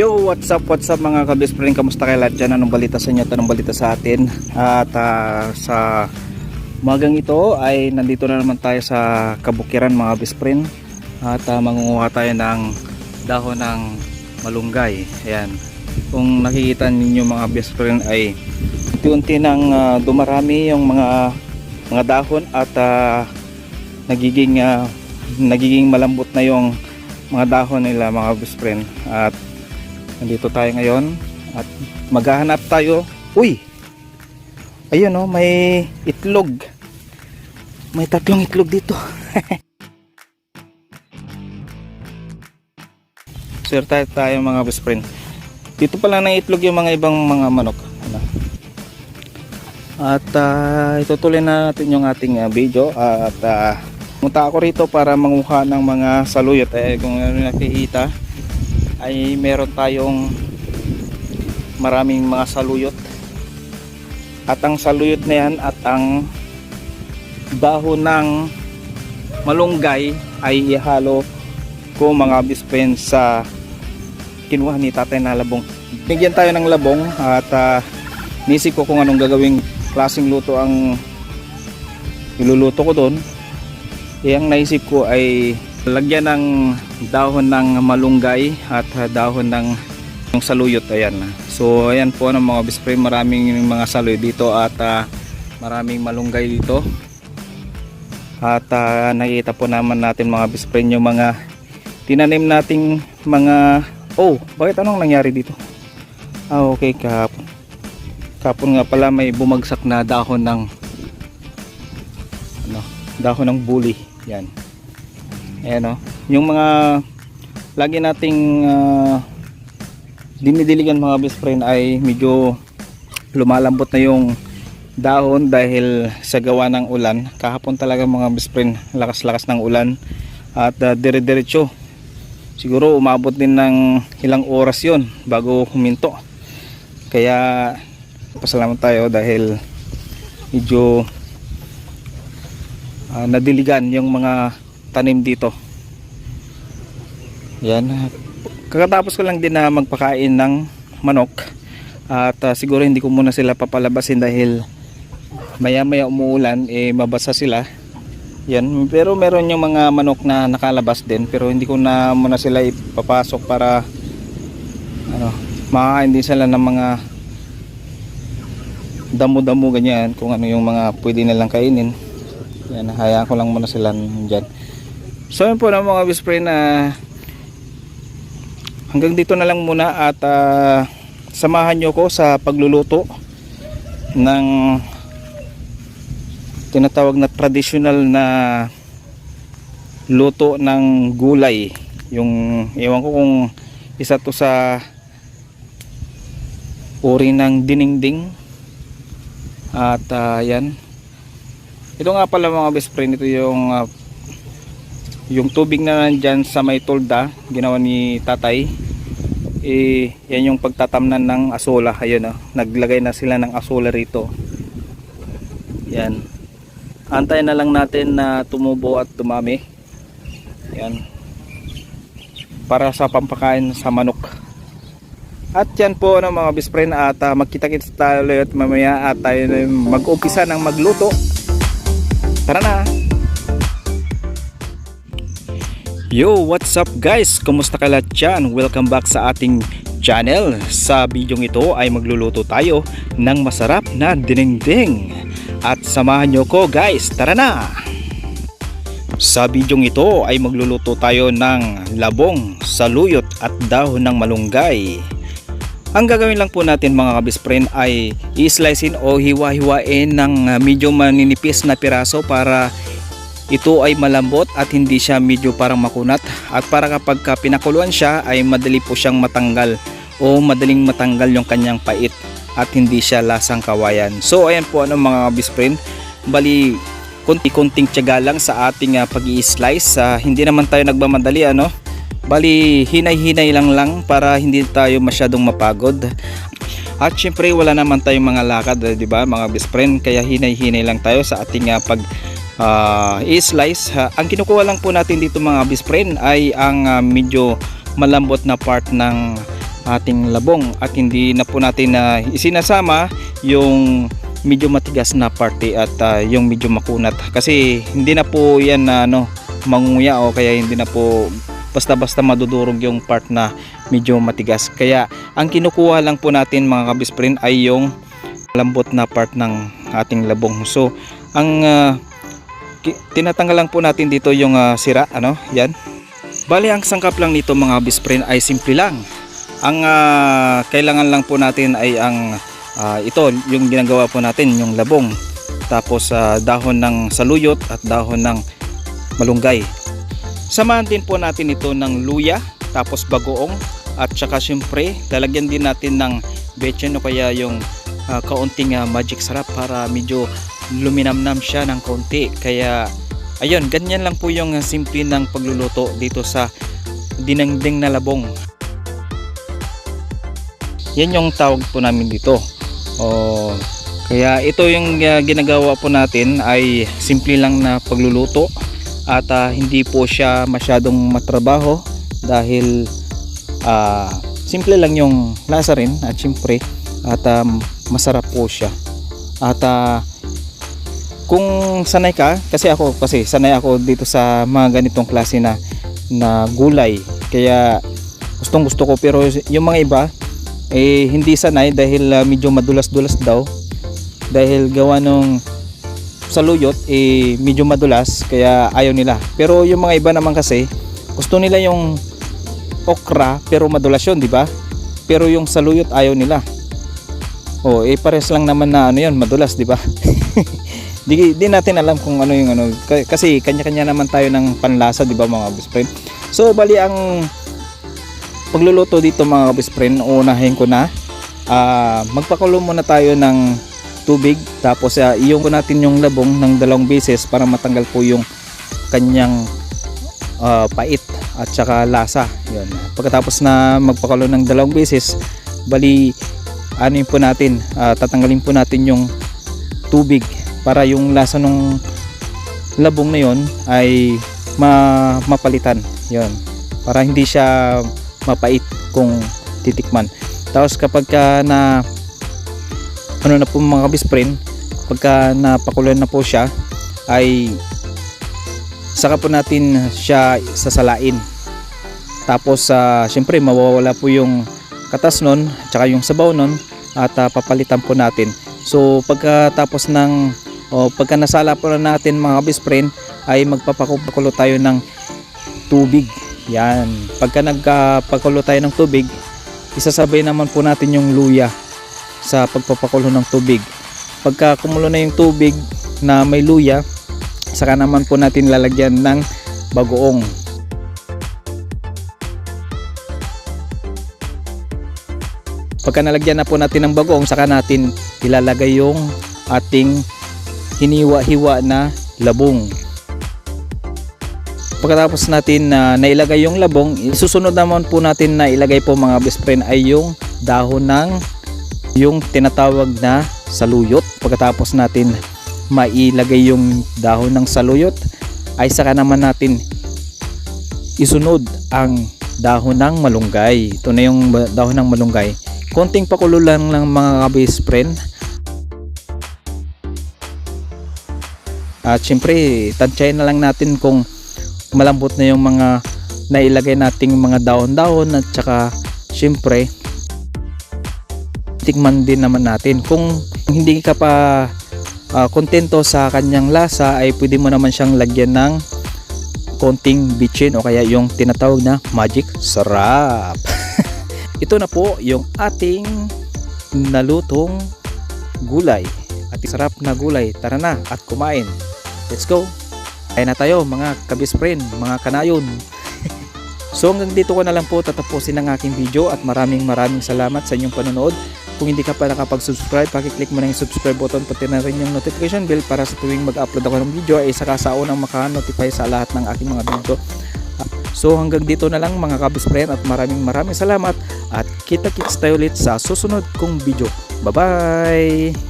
Yo, what's up, what's up mga kabis friend? Kamusta kayo lahat dyan? Anong balita sa inyo? at Anong balita sa atin? At ah, sa magang ito ay nandito na naman tayo sa kabukiran mga best friend. At ah, mangunguha tayo ng dahon ng malunggay. Ayan. Kung nakikita ninyo mga best friend ay unti-unti nang ah, dumarami yung mga mga dahon at ah, nagiging ah, nagiging malambot na yung mga dahon nila mga best friend at nandito tayo ngayon at maghahanap tayo. Uy! Ayun oh may itlog. May tatlong itlog dito. Sir tayo, tayo mga best friend. Dito pala na itlog yung mga ibang mga manok. Ano? at uh, itutuloy na natin yung ating ah, video at uh, Punta ako rito para manguha ng mga saluyot. Eh, kung ano nakikita ay meron tayong maraming mga saluyot. At ang saluyot na yan at ang dahon ng malunggay ay ihalo ko mga bispen sa kinuha ni tatay na labong. Bigyan tayo ng labong at uh, nisip ko kung anong gagawing klaseng luto ang iluluto ko doon eh, ang naisip ko ay lagyan ng dahon ng malunggay at uh, dahon ng yung saluyot ayan. So ayan po ng mga bispray maraming mga saloy dito at uh, maraming malunggay dito. At uh, nakita po naman natin mga bispray yung mga tinanim nating mga oh bakit anong nangyari dito? Ah okay kahapon kahapon nga pala may bumagsak na dahon ng ano dahon ng bully yan ayan o yung mga lagi nating uh, dinidiligan mga best friend ay medyo lumalambot na yung dahon dahil sa gawa ng ulan. Kahapon talaga mga best friend lakas lakas ng ulan. At uh, dire diretso siguro umabot din ng ilang oras yon bago huminto. Kaya pasalamat tayo dahil medyo uh, nadiligan yung mga tanim dito. Yan. Kakatapos ko lang din na magpakain ng manok. At uh, siguro hindi ko muna sila papalabasin dahil maya maya umuulan eh mabasa sila. Yan. Pero meron yung mga manok na nakalabas din pero hindi ko na muna sila ipapasok para ano makakain din sila ng mga damo-damo ganyan kung ano yung mga pwede nilang kainin. Yan, hayaan ko lang muna sila dyan. So yun po na mga friend na hanggang dito na lang muna at uh, samahan nyo ko sa pagluluto ng tinatawag na traditional na luto ng gulay. Yung ewan ko kung isa to sa uri ng diningding at uh, yan ito nga pala mga best friend, ito yung uh, yung tubig na nandyan sa may tolda, ginawa ni tatay. Eh, yan yung pagtatamnan ng asola. Ayun oh, naglagay na sila ng asola rito. Yan. Antayin na lang natin na tumubo at tumami. Yan. Para sa pampakain sa manok. At yan po ng mga best friend at uh, magkita-kita tayo at mamaya at tayo mag-umpisa ng magluto. Tara na! Yo, what's up guys? Kumusta ka lahat dyan? Welcome back sa ating channel. Sa bidyong ito ay magluluto tayo ng masarap na dinengdeng. At samahan nyo ko guys, tara na! Sa bidyong ito ay magluluto tayo ng labong, saluyot at dahon ng malunggay. Ang gagawin lang po natin mga kabispren ay i-slicein o hiwa-hiwain ng uh, medyo maninipis na piraso para ito ay malambot at hindi siya medyo parang makunat at para kapag ka pinakuluan siya ay madali po siyang matanggal o madaling matanggal yung kanyang pait at hindi siya lasang kawayan. So ayan po ano mga kabispren, bali konti-konting tiyaga lang sa ating uh, pag-i-slice. Uh, hindi naman tayo nagmamadali ano Bali, hinay-hinay lang lang para hindi tayo masyadong mapagod. At syempre wala naman tayong mga lakad, eh, 'di ba, mga best friend, kaya hinay-hinay lang tayo sa ating uh, pag uh, i-slice. Uh, ang kinukuha lang po natin dito mga best friend ay ang uh, medyo malambot na part ng ating labong at hindi na po natin na isinasama yung medyo matigas na parte at ah, yung medyo makunat. Kasi hindi na po yan na ano mangunguya o kaya hindi na po basta-basta madudurog yung part na medyo matigas. Kaya ang kinukuha lang po natin mga kabisprin ay yung lambot na part ng ating labong. So ang ah, ki- tinatanggal lang po natin dito yung ah, sira ano yan. Bali ang sangkap lang nito mga bisprin ay simple lang. Ang ah, kailangan lang po natin ay ang ah, ito yung ginagawa po natin yung labong. Tapos ah, dahon ng saluyot at dahon ng malunggay. Samahan din po natin ito ng luya tapos bagoong at saka syempre lalagyan din natin ng betchin o kaya yung ah, kaunting ah, magic sarap para medyo luminamnam siya ng konti. Kaya ayun ganyan lang po yung simple ng pagluluto dito sa dinengdeng na labong. Yan yung tawag po namin dito. O kaya ito yung ah, ginagawa po natin ay simple lang na pagluluto at ah, hindi po siya masyadong matrabaho dahil ah, simple lang yung lasa rin at syempre at um, masarap po siya. At ah, kung sanay ka kasi ako kasi sanay ako dito sa mga ganitong klase na na gulay. Kaya gustong gusto ko. Pero yung mga iba eh hindi sanay dahil ah, medyo madulas-dulas daw. Dahil gawa nung saluyot eh medyo madulas kaya ayaw nila. Pero yung mga iba naman kasi gusto nila yung okra pero madulas yun di ba? Pero yung saluyot ayaw nila. Oh eh pares lang naman na ano yun madulas di ba di, di natin alam kung ano yung ano kasi kanya-kanya naman tayo ng panlasa di ba mga best friend? So bali ang pagluluto dito mga best friend unahin ko na. Ah magpakulo muna tayo ng tubig tapos uh, iyong ko natin yung labong ng dalawang beses para matanggal po yung kanyang ah, pait at saka lasa. Yun. pagkatapos na magpakulo ng dalawang beses bali ano po natin ah, tatanggalin po natin yung tubig para yung lasa ng labong na yon ay ma mapalitan. Yon para hindi siya mapait kung titikman. Tapos kapag ka na ano na po mga kabisprin pagka napakulan na po siya ay saka po natin siya sasalain. Tapos uh, syempre mawawala po yung katas nun tsaka yung sabaw nun at ah, papalitan po natin. So pagkatapos ng o pagka nasala po na natin mga kabisprin ay magpapakulo tayo ng tubig yan pagka nagpakulo tayo ng tubig isasabay naman po natin yung luya sa pagpapakulo ng tubig. Pagka kumulo na yung tubig na may luya, saka naman po natin lalagyan ng bagoong. Pagka nalagyan na po natin ng bagoong, saka natin ilalagay yung ating hiniwa-hiwa na labong. Pagkatapos natin na nailagay yung labong, susunod naman po natin na ilagay po mga best friend ay yung dahon ng yung tinatawag na saluyot. Pagkatapos natin mailagay yung dahon ng saluyot ay saka naman natin isunod ang dahon ng malunggay. Ito na yung dahon ng malunggay. Konting pakulo lang ng mga kabis friend at syempre tansyahin na lang natin kung malambot na yung mga nailagay nating mga dahon-dahon at saka syempre tikman din naman natin. Kung hindi ka pa ah, kontento sa kanyang lasa ay pwede mo naman siyang lagyan ng konting bitchin o kaya yung tinatawag na magic sarap. Ito na po yung ating nalutong gulay. At sarap na gulay. Tara na at kumain let's go kaya na tayo mga kabis mga kanayon So hanggang dito ko na lang po tatapusin ang aking video at maraming maraming salamat sa inyong panonood. Kung hindi ka pa nakapag-subscribe, pakiclick mo na yung subscribe button pati na rin yung notification bell para sa tuwing mag-upload ako ng video ay saka sa unang maka-notify sa lahat ng aking mga video. So hanggang dito na lang mga kabis at maraming maraming salamat at kita-kits tayo ulit sa susunod kong video. Bye-bye!